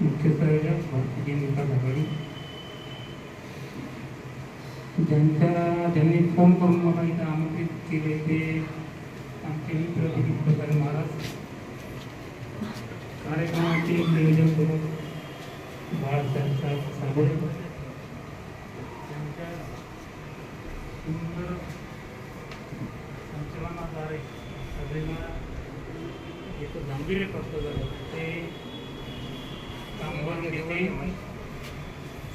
मुख्य संयोजक भारतीय विकास आघाडी. ज्यांच्या ज्यांनी फोन करून मला इथं आमंत्रित केले ते आमचे मित्र दिलीप प्रकारे महाराज. कार्यक्रमाचे नियोजन करून बाळासाहेब साहेब साबळे त्यांच्या सुंदर संचलनाद्वारे सभेला एक गांभीर्य प्राप्त झालं. ते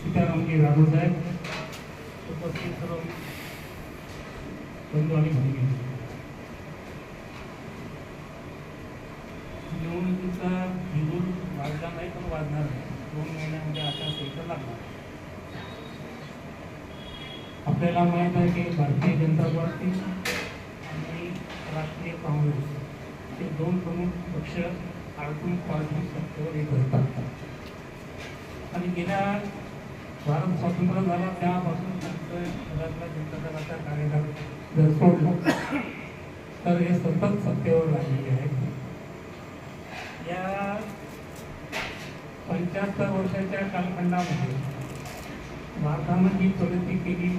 सीतारामजी राघव साहेब उपस्थित सर्व बंधू आणि भगिनी निवडणुकीचा बिगुल वाढला नाही पण वाढणार नाही. दोन महिन्यामध्ये आचारसंहिता लागणार. आपल्याला माहीत आहे की भारतीय जनता पार्टी आणि राष्ट्रीय काँग्रेस हे दोन प्रमुख पक्ष आडकून पाडून सत्तेवर येत असतात. गेल्या भारत स्वातंत्र्य झाला त्यापासून जनता कार्यकाळ जर सोडला तर हे सतत सत्तेवर राहिलेले आहेत या पंच्याहत्तर वर्षाच्या कालखंडामध्ये भारतानं जी प्रगती केली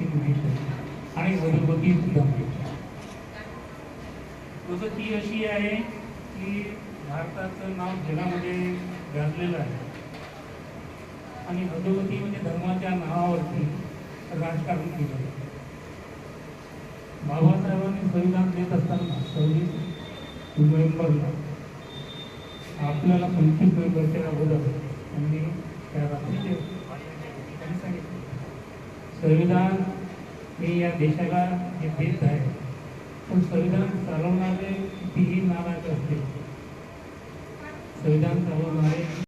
ती माहीत आणि वनपती सुद्धा माहीत ती अशी आहे की भारताचं नाव जगामध्ये गाजलेलं आहे. आणि भगवती म्हणजे धर्माच्या नावावरती राजकारण केलं बाबासाहेबांनी संविधान देत असताना सव्वीस नोव्हेंबरला आपल्याला पंचवीस नोव्हेंबरच्या अगोदर त्यांनी त्या रात्रीचे संविधान हे या देशाला हे देत आहे पण संविधान चालवणारे कितीही नाराज असतील संविधान चालवणारे